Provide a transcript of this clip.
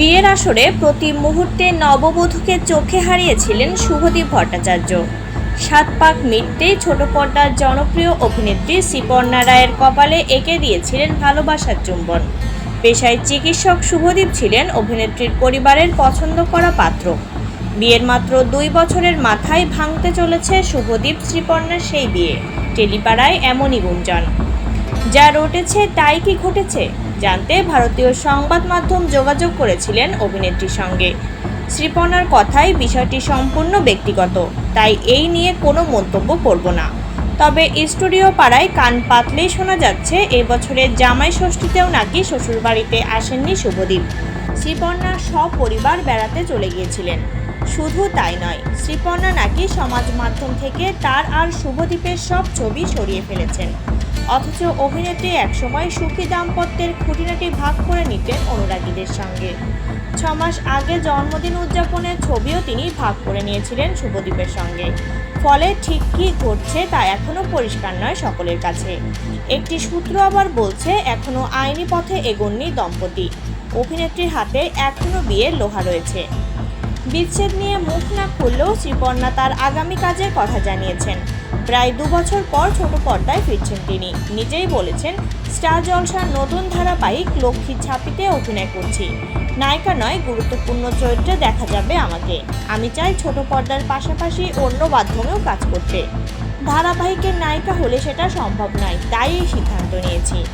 বিয়ের আসরে প্রতি মুহূর্তে নববধূকে চোখে হারিয়েছিলেন শুভদীপ ভট্টাচার্য। সাত পাক মিটতেই ছোট পর্দার জনপ্রিয় অভিনেত্রী শ্রীপর্ণা রায়ের কপালে এঁকে দিয়েছিলেন ভালোবাসার চুম্বন। পেশায় চিকিৎসক শুভদীপ ছিলেন অভিনেত্রীর পরিবারের পছন্দ করা পাত্র। বিয়ের মাত্র দুই বছরের মাথায় ভাঙতে চলেছে শুভদীপ শ্রীপর্ণার সেই বিয়ে। টেলিপাড়ায় এমনই গুঞ্জন। যা রটেছে তাই কি ঘটেছে? জানতে ভারতীয় সংবাদ মাধ্যম যোগাযোগ করেছিলেন অভিনেত্রীর সঙ্গে। শ্রীপর্ণার কথায় বিষয়টি সম্পূর্ণ ব্যক্তিগত, তাই এই নিয়ে কোনো মন্তব্য করব না। তবে স্টুডিও পাড়ায় কান পাতলেই শোনা যাচ্ছে, এবছরের জামাই ষষ্ঠীতেও নাকি শ্বশুরবাড়িতে আসেননি শুভদীপ। শ্রীপর্ণার সপরিবার বেড়াতে চলে গিয়েছিলেন। শুধু তাই নয়, শ্রীপর্ণা নাকি সমাজ মাধ্যম থেকে তার আর শুভদীপের সব ছবি সরিয়ে ফেলেছেন। অথচ অভিনেত্রী একসময় সুখী দাম্পত্যের খুঁটিনাটি ভাগ করে নিতেন অনুরাগীদের সঙ্গে। ছ মাস আগে জন্মদিন উদযাপনের ছবিও তিনি ভাগ করে নিয়েছিলেন শুভদীপের সঙ্গে। ফলে ঠিক কী ঘটছে তা এখনও পরিষ্কার নয় সকলের কাছে। একটি সূত্র আবার বলছে এখনও আইনি পথে এগোননি দম্পতি। অভিনেত্রীর হাতে এখনও বিয়ের লোহা রয়েছে। বিচ্ছেদ নিয়ে মুখ না খুললেও শ্রীপর্ণা তার আগামী কাজের কথা জানিয়েছেন। প্রায় দু বছর পর ছোট পর্দায় ফিরছেন তিনি। নিজেই বলেছেন, স্টার জলসার নতুন ধারাবাহিক লক্ষ্মী ছাপিতে অভিনয় করছি। নায়িকা নয়, গুরুত্বপূর্ণ চরিত্রে দেখা যাবে আমাকে। আমি চাই ছোট পর্দার পাশাপাশি অন্য মাধ্যমেও কাজ করতে। ধারাবাহিকের নায়িকা হলে সেটা সম্ভব নয়, তাই এই সিদ্ধান্ত নিয়েছি।